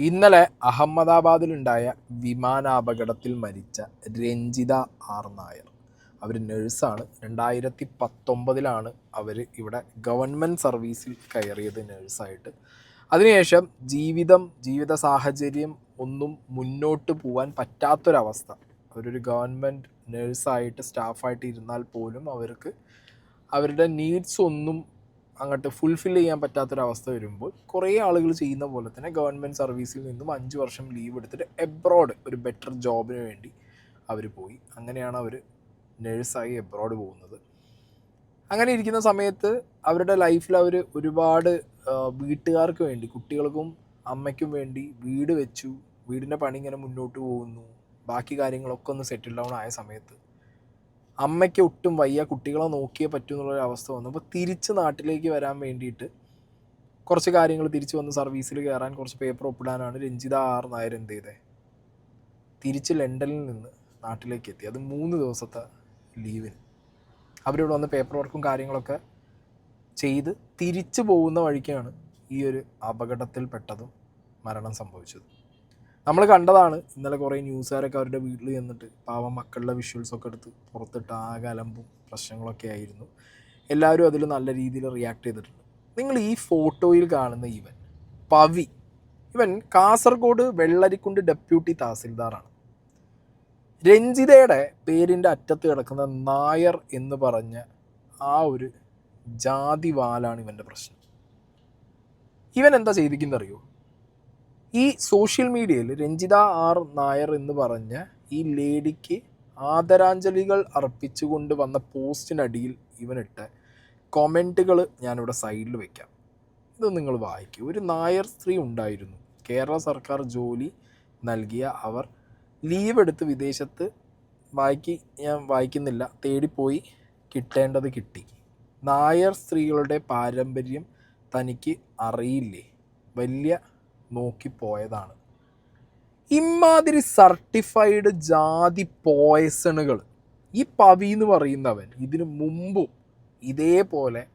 ഇന്നലെ അഹമ്മദാബാദിലുണ്ടായ വിമാനാപകടത്തിൽ മരിച്ച രഞ്ജിത ആർ നായർ. അവർ നഴ്സാണ്. രണ്ടായിരത്തി പത്തൊമ്പതിലാണ് അവർ ഇവിടെ ഗവൺമെന്റ് സർവീസിൽ കയറിയത് നഴ്സായിട്ട്. അതിനുശേഷം ജീവിതം ജീവിത സാഹചര്യം ഒന്നും മുന്നോട്ട് പോകാൻ പറ്റാത്തൊരവസ്ഥ. അവരൊരു ഗവൺമെന്റ് നഴ്സായിട്ട് സ്റ്റാഫായിട്ട് ഇരുന്നാൽ പോലും അവർക്ക് അവരുടെ നീഡ്സ് ഒന്നും അങ്ങോട്ട് ഫുൾഫിൽ ചെയ്യാൻ പറ്റാത്തൊരവസ്ഥ വരുമ്പോൾ കുറേ ആളുകൾ ചെയ്യുന്ന പോലെ തന്നെ ഗവൺമെന്റ് സർവീസിൽ നിന്നും അഞ്ച് വർഷം ലീവ് എടുത്തിട്ട് എബ്രോഡ് ഒരു ബെറ്റർ ജോബിന് വേണ്ടി അവർ പോയി. അങ്ങനെയാണ് അവർ നേഴ്സായി എബ്രോഡ് പോകുന്നത്. അങ്ങനെ ഇരിക്കുന്ന സമയത്ത് അവരുടെ ലൈഫിൽ അവർ ഒരുപാട് വീട്ടുകാർക്ക് വേണ്ടി കുട്ടികൾക്കും അമ്മയ്ക്കും വേണ്ടി വീട് വെച്ചു. വീടിന്റെ പണി ഇങ്ങനെ മുന്നോട്ട് പോകുന്നു. ബാക്കി കാര്യങ്ങളൊക്കെ ഒന്ന് സെറ്റിൽ ഡൗൺ ആയ സമയത്ത് അമ്മയ്ക്ക് ഒട്ടും വയ്യ കുട്ടികളെ നോക്കിയേ പറ്റൂ എന്നുള്ളൊരു അവസ്ഥ വന്നു. അപ്പോൾ തിരിച്ച് നാട്ടിലേക്ക് വരാൻ വേണ്ടിയിട്ട് കുറച്ച് കാര്യങ്ങൾ തിരിച്ച് വന്ന് സർവീസിൽ കയറാൻ കുറച്ച് പേപ്പർ ഒപ്പിടാനാണ് രഞ്ജിത ആർ നായർ എന്ത് ചെയ്തത് തിരിച്ച് ലണ്ടനിൽ നിന്ന് നാട്ടിലേക്ക് എത്തി. അത് മൂന്ന് ദിവസത്തെ ലീവിന് അവരിവിടെ വന്ന് പേപ്പർ വർക്കും കാര്യങ്ങളൊക്കെ ചെയ്ത് തിരിച്ചു പോകുന്ന വഴിക്കാണ് ഈ ഒരു അപകടത്തിൽപ്പെട്ടതും മരണം സംഭവിച്ചത്. നമ്മൾ കണ്ടതാണ്. ഇന്നലെ കുറേ ന്യൂസുകാരൊക്കെ അവരുടെ വീട്ടിൽ ചെന്നിട്ട് പാവം മക്കളുടെ വിഷ്വൽസൊക്കെ എടുത്ത് പുറത്തിട്ട് ആകെ അലമ്പും പ്രശ്നങ്ങളൊക്കെ ആയിരുന്നു. എല്ലാവരും അതിൽ നല്ല രീതിയിൽ റിയാക്ട് ചെയ്തിട്ടുണ്ട്. നിങ്ങൾ ഈ ഫോട്ടോയിൽ കാണുന്ന ഇവൻ പവി. ഇവൻ കാസർഗോഡ് വെള്ളരിക്കുണ്ട് ഡെപ്യൂട്ടി തഹസിൽദാറാണ്. രഞ്ജിതയുടെ പേരിന്റെ അറ്റത്ത് കിടക്കുന്ന നായർ എന്ന് പറഞ്ഞ ആ ഒരു ജാതി വാലാണ് ഇവന്റെ പ്രശ്നം. ഇവൻ എന്താ ചെയ്തിരിക്കുന്നത് അറിയോ ഈ സോഷ്യൽ മീഡിയയിൽ രഞ്ജിത ആർ നായർ എന്ന് പറഞ്ഞ ഈ ലേഡിക്ക് ആദരാഞ്ജലികൾ അർപ്പിച്ചുകൊണ്ട് വന്ന പോസ്റ്റിനടിയിൽ ഇവനിട്ട കൊമന്റുകൾ ഞാനിവിടെ സൈഡിൽ വയ്ക്കാം ഇത് നിങ്ങൾ വായിക്കുക ഒരു നായർ സ്ത്രീ ഉണ്ടായിരുന്നു. കേരള സർക്കാർ ജോലി നൽകിയ അവർ ലീവ് എടുത്ത് വിദേശത്ത് വായിക്കി ഞാൻ വായിക്കുന്നില്ല തേടിപ്പോയി കിട്ടേണ്ടത് കിട്ടി. നായർ സ്ത്രീകളുടെ പാരമ്പര്യം തനിക്ക് അറിയില്ലേ? വലിയ നോക്കിപ്പോയതാണ്. ഇമാതിരി സർട്ടിഫൈഡ് ജാതി പോയസണുകൾ ഈ പവി എന്ന് പറയുന്നവൻ ഇതിനു മുമ്പും ഇതേപോലെ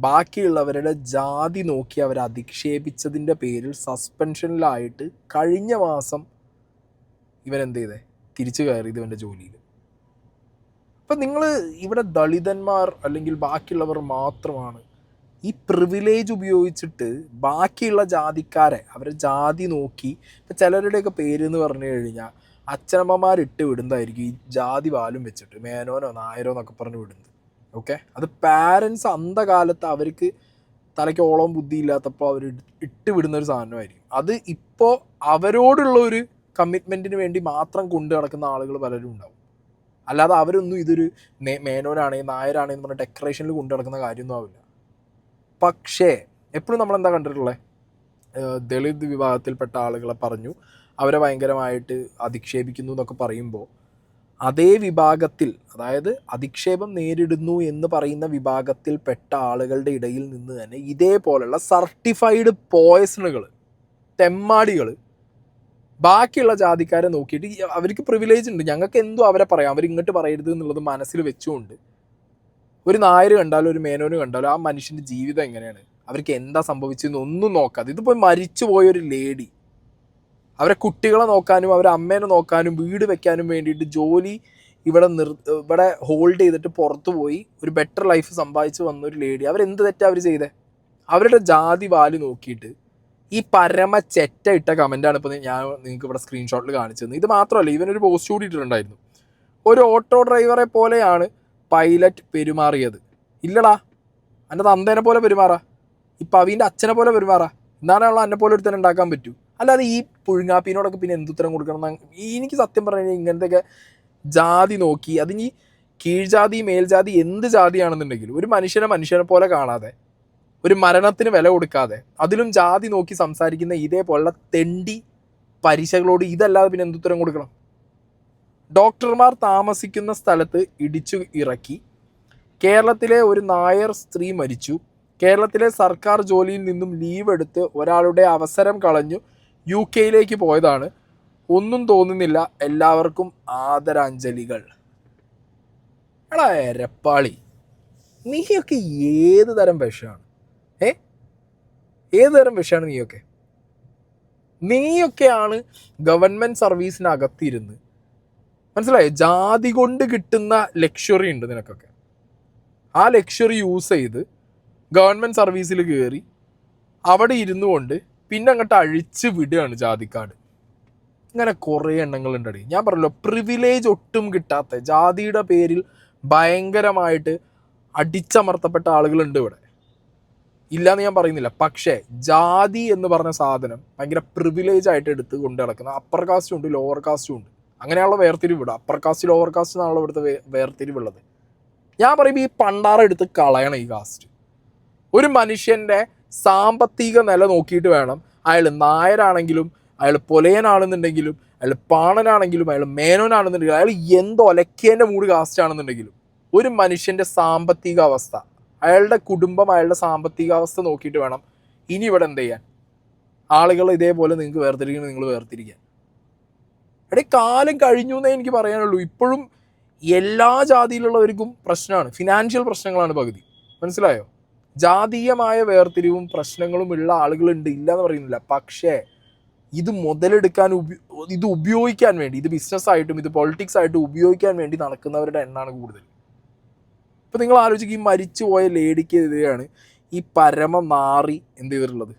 ബാക്കിയുള്ളവരുടെ ജാതി നോക്കി അവരെ അധിക്ഷേപിച്ചതിന്റെ പേരിൽ സസ്പെൻഷനിലായിട്ട് കഴിഞ്ഞ മാസം ഇവൻ ചെയ്തേ? തിരിച്ചു കയറിയത് ഇവന്റെ ജോലിയിൽ. അപ്പം നിങ്ങൾ ഇവിടെ ദളിതന്മാർ അല്ലെങ്കിൽ ബാക്കിയുള്ളവർ മാത്രമാണ് ഈ പ്രിവിലേജ് ഉപയോഗിച്ചിട്ട് ബാക്കിയുള്ള ജാതിക്കാരെ അവരെ ജാതി നോക്കി ഇപ്പം ചിലരുടെയൊക്കെ പേര് എന്ന് പറഞ്ഞു കഴിഞ്ഞാൽ അച്ഛനമ്മമാരിട്ട് വിടുന്നതായിരിക്കും ഈ ജാതി വാലും വെച്ചിട്ട് മേനോനോ നായരോ എന്നൊക്കെ പറഞ്ഞ് വിടുന്നത്. ഓക്കെ അത് പാരൻസ് അന്ധകാലത്ത് അവർക്ക് തലയ്ക്ക് ഓളം ബുദ്ധി ഇല്ലാത്തപ്പോൾ അവർ ഇട്ട് വിടുന്ന ഒരു സാധനമായിരിക്കും. അത് ഇപ്പോൾ അവരോടുള്ള ഒരു കമ്മിറ്റ്മെന്റിന് വേണ്ടി മാത്രം കൊണ്ടു നടക്കുന്ന ആളുകൾ പലരും ഉണ്ടാവും. അല്ലാതെ അവരൊന്നും ഇതൊരു മേനോനാണെങ്കിൽ നായരാണെന്ന് പറഞ്ഞ ഡെക്കറേഷനിൽ കൊണ്ടു നടക്കുന്ന കാര്യമൊന്നും ആവില്ല. പക്ഷേ എപ്പോഴും നമ്മൾ എന്താ കണ്ടിട്ടുള്ളത് ദളിത് വിഭാഗത്തിൽപ്പെട്ട ആളുകളെ പറഞ്ഞു അവരെ ഭയങ്കരമായിട്ട് അധിക്ഷേപിക്കുന്നു എന്നൊക്കെ പറയുമ്പോൾ അതേ വിഭാഗത്തിൽ അതായത് അധിക്ഷേപം നേരിടുന്നു എന്ന് പറയുന്ന വിഭാഗത്തിൽപ്പെട്ട ആളുകളുടെ ഇടയിൽ നിന്ന് തന്നെ ഇതേപോലെയുള്ള സർട്ടിഫൈഡ് പോയസണുകൾ തെമ്മാടികൾ ബാക്കിയുള്ള ജാതിക്കാരെ നോക്കിയിട്ട് അവർക്ക് പ്രിവിലേജ് ഉണ്ട്. ഞങ്ങൾക്ക് എന്തോ അവരെ പറയാം. അവരിങ്ങോട്ട് പറയരുത് എന്നുള്ളത് മനസ്സിൽ വെച്ചുകൊണ്ട് ഒരു നായർ കണ്ടാലും ഒരു മേനോന് കണ്ടാലും ആ മനുഷ്യന്റെ ജീവിതം എങ്ങനെയാണ്? അവർക്ക് എന്താ സംഭവിച്ചതെന്ന് ഒന്നും നോക്കാതെ. ഇതിപ്പോൾ മരിച്ചു പോയൊരു ലേഡി അവരെ കുട്ടികളെ നോക്കാനും അവരെ അമ്മേനെ നോക്കാനും വീട് വെക്കാനും വേണ്ടിയിട്ട് ജോലി ഇവിടെ നിർ ഇവിടെ ഹോൾഡ് ചെയ്തിട്ട് പുറത്തു പോയി ഒരു ബെറ്റർ ലൈഫ് സമ്പാദിച്ച് വന്ന ഒരു ലേഡി. അവരെന്ത് തെറ്റാ അവർ ചെയ്തേ? അവരുടെ ജാതി വാൽ നോക്കിയിട്ട് ഈ പരമ ചെറ്റ ഇട്ട കമന്റാണ് ഇപ്പോൾ ഞാൻ നിങ്ങൾക്ക് ഇവിടെ സ്ക്രീൻഷോട്ടിൽ കാണിച്ചത്. ഇത് മാത്രമല്ല ഇവനൊരു പോസ്റ്റ് കൂടി ഇട്ടിട്ടുണ്ടായിരുന്നു. ഒരു ഓട്ടോ ഡ്രൈവറെ പോലെയാണ് പൈലറ്റ് പെരുമാറിയത്. ഇല്ലടാ എന്റെ തന്തേനെ പോലെ പെരുമാറാ. ഈ പവീന്റെ അച്ഛനെ പോലെ പെരുമാറാ. എന്നാണല്ലോ എന്നെ പോലെ ഒരുത്തനെ ഉണ്ടാക്കാൻ പറ്റൂ. അല്ലാതെ ഈ പുഴുങ്ങാപ്പീനോടൊക്കെ പിന്നെ എന്തുത്തരം കൊടുക്കണം എനിക്ക് സത്യം പറഞ്ഞു കഴിഞ്ഞാൽ ഇങ്ങനത്തെയൊക്കെ ജാതി നോക്കി അതിനി കീഴ്ജാതി മേൽജാതി എന്ത് ജാതിയാണെന്നുണ്ടെങ്കിലും ഒരു മനുഷ്യനെ മനുഷ്യനെ പോലെ കാണാതെ ഒരു മരണത്തിന് വില കൊടുക്കാതെ അതിലും ജാതി നോക്കി സംസാരിക്കുന്ന ഇതേപോലുള്ള തെണ്ടി പരീക്ഷകളോട് ഇതല്ലാതെ പിന്നെ എന്തുത്തരം കൊടുക്കണം? ഡോക്ടർമാർ താമസിക്കുന്ന സ്ഥലത്ത് ഇടിച്ചു ഇറക്കി. കേരളത്തിലെ ഒരു നായർ സ്ത്രീ മരിച്ചു. കേരളത്തിലെ സർക്കാർ ജോലിയിൽ നിന്നും ലീവ് എടുത്ത് ഒരാളുടെ അവസരം കളഞ്ഞു യു കെയിലേക്ക് പോയതാണ്. ഒന്നും തോന്നുന്നില്ല. എല്ലാവർക്കും ആദരാഞ്ജലികൾ. എടാ എരപ്പാളി നീയൊക്കെ ഏത് തരം വിഷമാണ്? ഏ? ഏത് തരം വിഷമാണ് നീയൊക്കെ? നീയൊക്കെയാണ് ഗവൺമെന്റ് സർവീസിനകത്തിരുന്ന് മനസ്സിലായോ? ജാതി കൊണ്ട് കിട്ടുന്ന ലക്ഷറി ഉണ്ട് നിനക്കൊക്കെ. ആ ലക്ഷറി യൂസ് ചെയ്ത് ഗവൺമെന്റ് സർവീസിൽ കയറി അവിടെ ഇരുന്നു കൊണ്ട് പിന്നെ അങ്ങോട്ട് അഴിച്ച് വിടുകയാണ് ജാതിക്കാട്. ഇങ്ങനെ കുറേ എണ്ണങ്ങളുണ്ടടി ഞാൻ പറഞ്ഞല്ലോ പ്രിവിലേജ് ഒട്ടും കിട്ടാത്ത ജാതിയുടെ പേരിൽ ഭയങ്കരമായിട്ട് അടിച്ചമർത്തപ്പെട്ട ആളുകളുണ്ട് ഇവിടെ. ഇല്ലാന്ന് ഞാൻ പറയുന്നില്ല. പക്ഷേ ജാതി എന്ന് പറഞ്ഞ സാധനം ഭയങ്കര പ്രിവിലേജ് ആയിട്ട് എടുത്ത് കൊണ്ട് നടക്കുന്ന അപ്പർ കാസ്റ്റും ഉണ്ട് ലോവർ കാസ്റ്റും ഉണ്ട്. അങ്ങനെയുള്ള വേർതിരിവ് ഇവിടെ അപ്പർ കാസ്റ്റ് ലോവർ കാസ്റ്റ് എന്നാണല്ലോ ഇവിടുത്തെ വേർതിരിവുള്ളത് ഞാൻ പറയും ഈ പണ്ടാറ എടുത്ത് കളയണം ഈ കാസ്റ്റ് ഒരു മനുഷ്യന്റെ സാമ്പത്തിക നില നോക്കിയിട്ട് വേണം അയാൾ നായരാണെങ്കിലും അയാൾ പൊലയനാണെന്നുണ്ടെങ്കിലും അയാൾ പാണനാണെങ്കിലും അയാൾ മേനോനാണെന്നുണ്ടെങ്കിലും അയാൾ എന്തോ ഒലക്കേന്റെ മൂട് കാസ്റ്റ് ആണെന്നുണ്ടെങ്കിലും ഒരു മനുഷ്യന്റെ സാമ്പത്തിക അവസ്ഥ അയാളുടെ കുടുംബം അയാളുടെ സാമ്പത്തിക അവസ്ഥ നോക്കിയിട്ട് വേണം ഇനി ഇവിടെ എന്ത് ചെയ്യാൻ? ആളുകൾ ഇതേപോലെ നിങ്ങൾക്ക് വേർതിരിക്കണം നിങ്ങൾ വേർതിരിക്കാൻ. എടേ കാലം കഴിഞ്ഞു എന്നേ എനിക്ക് പറയാനുള്ളൂ. ഇപ്പോഴും എല്ലാ ജാതിയിലുള്ളവർക്കും പ്രശ്നമാണ്. ഫിനാൻഷ്യൽ പ്രശ്നങ്ങളാണ് പകുതി. മനസ്സിലായോ? ജാതീയമായ വേർതിരിവും പ്രശ്നങ്ങളും ഉള്ള ആളുകളുണ്ട് ഇല്ല എന്ന് പറയുന്നില്ല. പക്ഷേ ഇത് മുതലെടുക്കാൻ ഇത് ഉപയോഗിക്കാൻ വേണ്ടി ഇത് ബിസിനസ് ആയിട്ടും ഇത് പൊളിറ്റിക്സ് ആയിട്ടും ഉപയോഗിക്കാൻ വേണ്ടി നടക്കുന്നവരുടെ എണ്ണമാണ് കൂടുതൽ. ഇപ്പം നിങ്ങൾ ആലോചിക്കും ഈ മരിച്ചുപോയ ലേഡിക്കെതിരെയാണ് ഈ പരമ നാറി എന്ത് ചെയ്തിട്ടുള്ളത്?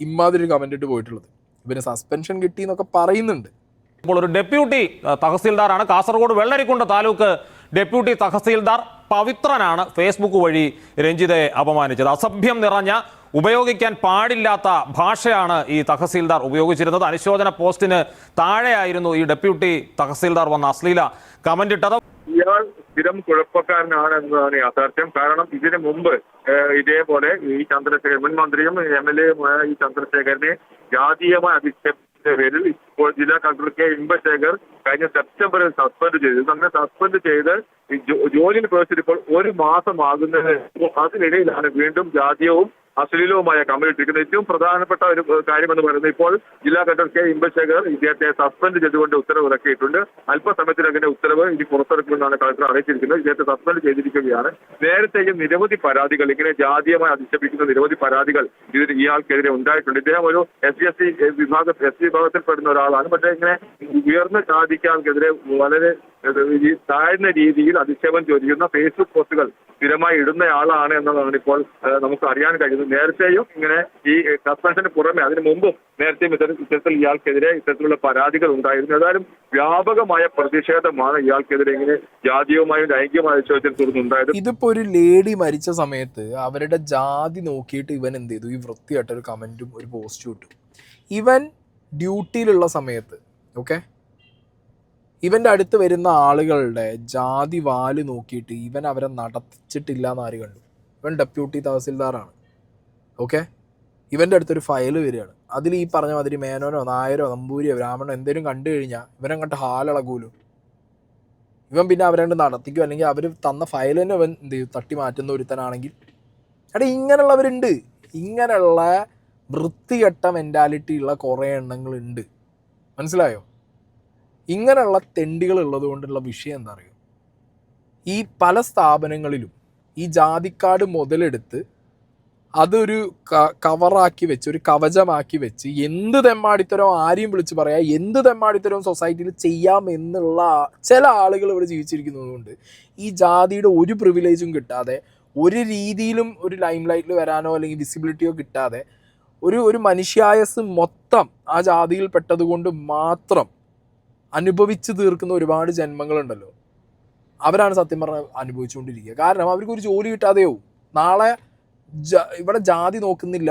ഇമ്മാതിരി കമന്റ് ഇട്ട് പോയിട്ടുള്ളത്. ഇവന് സസ്പെൻഷൻ കിട്ടി എന്നൊക്കെ പറയുന്നുണ്ട്. ഇപ്പോൾ ഒരു ഡെപ്യൂട്ടി തഹസീൽദാറാണ്. കാസർഗോഡ് വെള്ളരിക്കുണ്ട് താലൂക്ക് ഡെപ്യൂട്ടി തഹസീൽദാർ പവിത്രനാണ് ഫേസ്ബുക്ക് വഴി രഞ്ജിതയെ അപമാനിച്ചത്. അസഭ്യം നിറഞ്ഞ ഉപയോഗിക്കാൻ പാടില്ലാത്ത ഭാഷയാണ് ഈ തഹസീൽദാർ ഉപയോഗിച്ചിരുന്നത്. അനുശോചന പോസ്റ്റിന് താഴെയായിരുന്നു ഈ ഡെപ്യൂട്ടി തഹസീൽദാർ വന്ന അശ്ലീല കമന്റ് ഇട്ടത്. ഇയാൾ സ്ഥിരം കുഴപ്പക്കാരനാണ് എന്നതാണ് യാഥാർത്ഥ്യം. കാരണം ഇതിനു മുമ്പ് ഇതേപോലെ ഈ ചന്ദ്രശേഖരൻ മുൻ മന്ത്രിയും എം എൽ എയുമായ ഈ ചന്ദ്രശേഖരനെ ജാതീയമായി അധിക്ഷേപിച്ച പേരിൽ ഇപ്പോൾ ജില്ലാ കളക്ടർ കെ ഇമ്പശേഖർ കഴിഞ്ഞ സെപ്റ്റംബറിൽ സസ്പെൻഡ് ചെയ്തു. അങ്ങനെ സസ്പെൻഡ് ചെയ്ത് ജോലിയിൽ ഇപ്പോൾ ഒരു മാസമാകുന്നത്. അതിനിടയിലാണ് വീണ്ടും ജാതീയവും അശ്ലീലവുമായ കമ്മിട്ടിരിക്കുന്നത് ഏറ്റവും പ്രധാനപ്പെട്ട ഒരു കാര്യം എന്ന് പറയുന്നത് ഇപ്പോൾ ജില്ലാ കളക്ടർ കെ ഇമ്പശേഖർ ഇദ്ദേഹത്തെ സസ്പെൻഡ് ചെയ്തുകൊണ്ട് ഉത്തരവ് ഇറക്കിയിട്ടുണ്ട് അല്പസമയത്തിനകം ഉത്തരവ് ഇനി പുറത്തിറക്കുമെന്നാണ് കളക്ടർ അറിയിച്ചിരിക്കുന്നത്. ഇദ്ദേഹത്തെ സസ്പെൻഡ് ചെയ്തിരിക്കുകയാണ്. നേരത്തെയും നിരവധി പരാതികൾ ഇങ്ങനെ ജാതീയമായി അധിക്ഷേപിക്കുന്ന നിരവധി പരാതികൾ ഇതിന് ഇയാൾക്കെതിരെ ഉണ്ടായിട്ടുണ്ട്. ഇദ്ദേഹം ഒരു എസ് സി എസ് സി വിഭാഗ എസ് സി വിഭാഗത്തിൽപ്പെടുന്ന ഒരാളാണ് പക്ഷേ ഇങ്ങനെ ഉയർന്ന ജാതിക്കാർക്കെതിരെ വളരെ താഴ്ന്ന രീതിയിൽ അധിക്ഷേപം ചോദിക്കുന്ന ഫേസ്ബുക്ക് പോസ്റ്റുകൾ സ്ഥിരമായി ഇടുന്നയാളാണ് എന്നതാണ് ഇപ്പോൾ നമുക്ക് അറിയാൻ കഴിയുന്നത്. നേരത്തെയും ഇങ്ങനെ ഈ സസ്പെൻഷന് പുറമെ അതിനു മുമ്പും നേരത്തെയും ഇത്തരം ഇത്തരത്തിൽ ഇയാൾക്കെതിരെ ഇത്തരത്തിലുള്ള പരാതികൾ ഉണ്ടായിരുന്നു. ഏതായാലും വ്യാപകമായ പ്രതിഷേധമാണ് ഇയാൾക്കെതിരെ ഇങ്ങനെ ജാതീയമായും ലൈംഗികമായ ചോദ്യത്തിൽ തുടർന്നുണ്ടായത് ഇതിപ്പോ ഒരു ലേഡി മരിച്ച സമയത്ത് അവരുടെ ജാതി നോക്കിയിട്ട് ഇവൻ എന്ത് ചെയ്തു? ഈ വൃത്തിയായിട്ട് ഒരു കമന്റും ഒരു പോസ്റ്റും ഇട്ടു. ഇവൻ ഡ്യൂട്ടിയിലുള്ള സമയത്ത് ഓക്കെ ഇവന്റെ അടുത്ത് വരുന്ന ആളുകളുടെ ജാതി വാൽ നോക്കിയിട്ട് ഇവൻ അവരെ നടത്തിച്ചിട്ടില്ല എന്ന് ആര് കണ്ടു? ഇവൻ ഡെപ്യൂട്ടി തഹസിൽദാറാണ് ഓക്കെ ഇവന്റെ അടുത്തൊരു ഫയൽ വരികയാണ്. അതിൽ ഈ പറഞ്ഞ മാതിരി മേനോനോ നായരോ നമ്പൂരിയോ ബ്രാഹ്മണോ എന്തെങ്കിലും കണ്ടു കഴിഞ്ഞാൽ ഇവനങ്ങോട്ട് ഹാലിളകൂലു? ഇവൻ പിന്നെ അവരെ നടത്തിക്കും? അല്ലെങ്കിൽ അവർ തന്ന ഫയൽ തന്നെ ഇവൻ എന്ത് ചെയ്യും? തട്ടി മാറ്റുന്ന ഒരുത്തനാണെങ്കിൽ. അവിടെ ഇങ്ങനെയുള്ളവരുണ്ട്. ഇങ്ങനെയുള്ള വൃത്തികെട്ട മെന്റാലിറ്റി ഉള്ള കുറേ എണ്ണങ്ങളുണ്ട്. മനസ്സിലായോ? ഇങ്ങനെയുള്ള തെണ്ടികൾ ഉള്ളത് കൊണ്ടുള്ള വിഷയം എന്താ അറിയോ ഈ പല സ്ഥാപനങ്ങളിലും ഈ ജാതിക്കാട് മുതലെടുത്ത് അതൊരു കവറാക്കി വെച്ച് ഒരു കവചമാക്കി വെച്ച് എന്ത് തെമ്മാടിത്തരവും ആരെയും വിളിച്ച് പറയാം എന്ത് തെമ്മാടിത്തരവും സൊസൈറ്റിയിൽ ചെയ്യാം എന്നുള്ള ചില ആളുകൾ ഇവിടെ ജീവിച്ചിരിക്കുന്നതുകൊണ്ട് ഈ ജാതിയുടെ ഒരു പ്രിവിലേജും കിട്ടാതെ ഒരു രീതിയിലും ഒരു ലൈം ലൈറ്റിൽ വരാനോ അല്ലെങ്കിൽ വിസിബിലിറ്റിയോ കിട്ടാതെ ഒരു ഒരു മനുഷ്യായസ് മൊത്തം ആ ജാതിയിൽ പെട്ടതുകൊണ്ട് മാത്രം അനുഭവിച്ചു തീർക്കുന്ന ഒരുപാട് ജന്മങ്ങളുണ്ടല്ലോ. അവരാണ് സത്യം പറഞ്ഞ അനുഭവിച്ചുകൊണ്ടിരിക്കുക. കാരണം അവർക്ക് ഒരു ജോലി കിട്ടാതെയോ നാളെ ഇവിടെ ജാതി നോക്കുന്നില്ല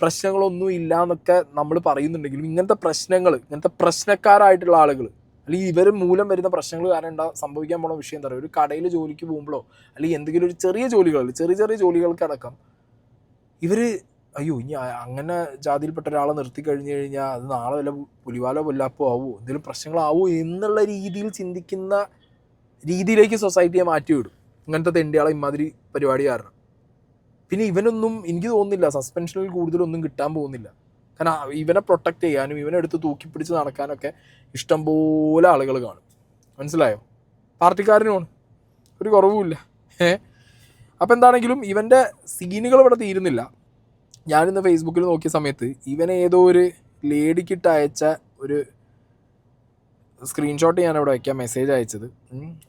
പ്രശ്നങ്ങളൊന്നും ഇല്ല എന്നൊക്കെ നമ്മൾ പറയുന്നുണ്ടെങ്കിലും ഇങ്ങനത്തെ പ്രശ്നങ്ങൾ ഇങ്ങനത്തെ പ്രശ്നക്കാരായിട്ടുള്ള ആളുകൾ അല്ലെങ്കിൽ ഇവർ മൂലം വരുന്ന പ്രശ്നങ്ങൾ കാരണം ഉണ്ടാ സംഭവിക്കാൻ പോണ വിഷയം എന്താ പറയുക? ഒരു കടയിൽ ജോലിക്ക് പോകുമ്പോഴോ അല്ലെങ്കിൽ എന്തെങ്കിലും ഒരു ചെറിയ ജോലികളിൽ ചെറിയ ചെറിയ ജോലികൾക്കടക്കം ഇവർ അയ്യോ ഇനി അങ്ങനെ ജാതിയിൽപ്പെട്ട ഒരാളെ നിർത്തി കഴിഞ്ഞു കഴിഞ്ഞാൽ അത് നാളെ വല്ല പുലിവാലോ പുല്ലാപ്പോ ആവോ? എന്തെങ്കിലും പ്രശ്നങ്ങളാവോ എന്നുള്ള രീതിയിൽ ചിന്തിക്കുന്ന രീതിയിലേക്ക് സൊസൈറ്റിയെ മാറ്റിവിടും ഇങ്ങനത്തെ തെണ്ടിയാളെ ഇമാതിരി പരിപാടി കാരണം. പിന്നെ ഇവനൊന്നും എനിക്ക് തോന്നുന്നില്ല സസ്പെൻഷനിൽ കൂടുതലൊന്നും കിട്ടാൻ പോകുന്നില്ല. കാരണം ഇവനെ പ്രൊട്ടക്ട് ചെയ്യാനും ഇവനെ എടുത്ത് തൂക്കിപ്പിടിച്ച് നടക്കാനൊക്കെ ഇഷ്ടംപോലെ ആളുകൾ കാണും. മനസ്സിലായോ? പാർട്ടിക്കാരനുമാണ് ഒരു കുറവുമില്ല. ഏ? അപ്പം എന്താണെങ്കിലും ഇവന്റെ സീനുകൾ ഇവിടെ തീരുന്നില്ല. ഞാനിന്ന് ഫേസ്ബുക്കിൽ നോക്കിയ സമയത്ത് ഇവൻ ഏതോ ഒരു ലേഡിക്കിട്ട് അയച്ച ഒരു സ്ക്രീൻഷോട്ട് ഞാൻ അവിടെ വയ്ക്കാം മെസ്സേജ് അയച്ചത്.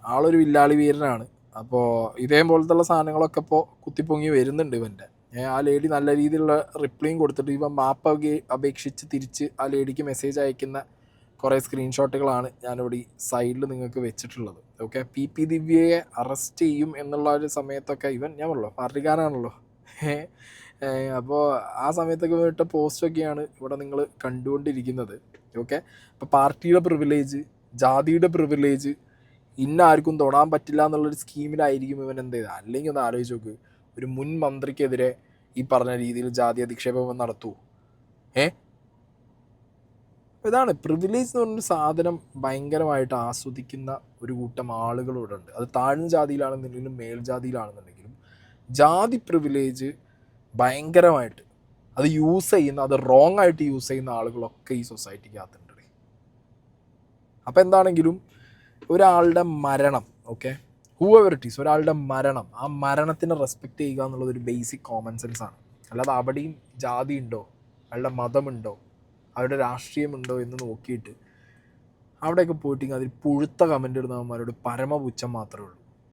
ആളൊരു വില്ലാളി വീരനാണ്. അപ്പോൾ ഇതേപോലത്തുള്ള സാധനങ്ങളൊക്കെ ഇപ്പോൾ കുത്തിപ്പൊങ്ങി വരുന്നുണ്ട് ഇവന്റെ. ആ ലേഡി നല്ല രീതിയിലുള്ള റിപ്ലൈയും കൊടുത്തിട്ട് ഇവൻ മാപ്പ് അപേ- അപേക്ഷിച്ച് തിരിച്ച് ആ ലേഡിക്ക് മെസ്സേജ് അയക്കുന്ന കുറേ സ്ക്രീൻഷോട്ടുകളാണ് ഞാനിവിടെ ഈ സൈഡിൽ നിങ്ങൾക്ക് വെച്ചിട്ടുള്ളത്. ഓക്കെ പി പി ദിവ്യയെ അറസ്റ്റ് ചെയ്യും എന്നുള്ള ഒരു സമയത്തൊക്കെ ഇവൻ ഞാൻ പറഞ്ഞല്ലോ പാർട്ടിക്കാരാണല്ലോ അപ്പോൾ ആ സമയത്തൊക്കെ വിട്ട പോസ്റ്റൊക്കെയാണ് ഇവിടെ നിങ്ങൾ കണ്ടുകൊണ്ടിരിക്കുന്നത്. ഓക്കെ അപ്പോൾ പാർട്ടിയുടെ പ്രിവിലേജ് ജാതിയുടെ പ്രിവിലേജ് ഇന്ന ആർക്കും തൊടാൻ പറ്റില്ല എന്നുള്ളൊരു സ്കീമിലായിരിക്കും ഇവൻ എന്ത് ചെയ്തത്? അല്ലെങ്കിൽ ഒന്ന് ആലോചിച്ച് നോക്ക്. ഒരു മുൻ മന്ത്രിക്കെതിരെ ഈ പറഞ്ഞ രീതിയിൽ ജാതി അധിക്ഷേപം നടത്തൂ ഏ? ഇതാണ്. പ്രിവിലേജ് എന്ന് പറഞ്ഞൊരു സാധനം ഭയങ്കരമായിട്ട് ആസ്വദിക്കുന്ന ഒരു കൂട്ടം ആളുകളോടുണ്ട് അത് താഴ്ന്ന ജാതിയിലാണെന്നുണ്ടെങ്കിലും മേൽജാതിയിലാണെന്നുണ്ടെങ്കിലും ജാതി പ്രിവിലേജ് ഭയങ്കരമായിട്ട്. അത് യൂസ് ചെയ്യുന്ന അത് റോങ് ആയിട്ട് യൂസ് ചെയ്യുന്ന ആളുകളൊക്കെ ഈ സൊസൈറ്റിക്കകത്തുണ്ട് അപ്പോൾ എന്താണെങ്കിലും ഒരാളുടെ മരണം okay whoever it is ഒരാളുടെ മരണം ആ മരണത്തിനെ റെസ്പെക്റ്റ് ചെയ്യുക എന്നുള്ളത് ഒരു ബേസിക് കോമൺ സെൻസ് ആണ്. അല്ലാതെ അവിടെയും ജാതി ഉണ്ടോ? അയാളുടെ മതമുണ്ടോ? അവരുടെ രാഷ്ട്രീയമുണ്ടോ എന്ന് നോക്കിയിട്ട് അവിടെയൊക്കെ പോയിട്ടെങ്കിൽ അതിൽ പുഴുത്ത കമന്റ് ഇടുന്നവന്മാരോട് പരമപുച്ഛം മാത്രമേ ഉള്ളൂ.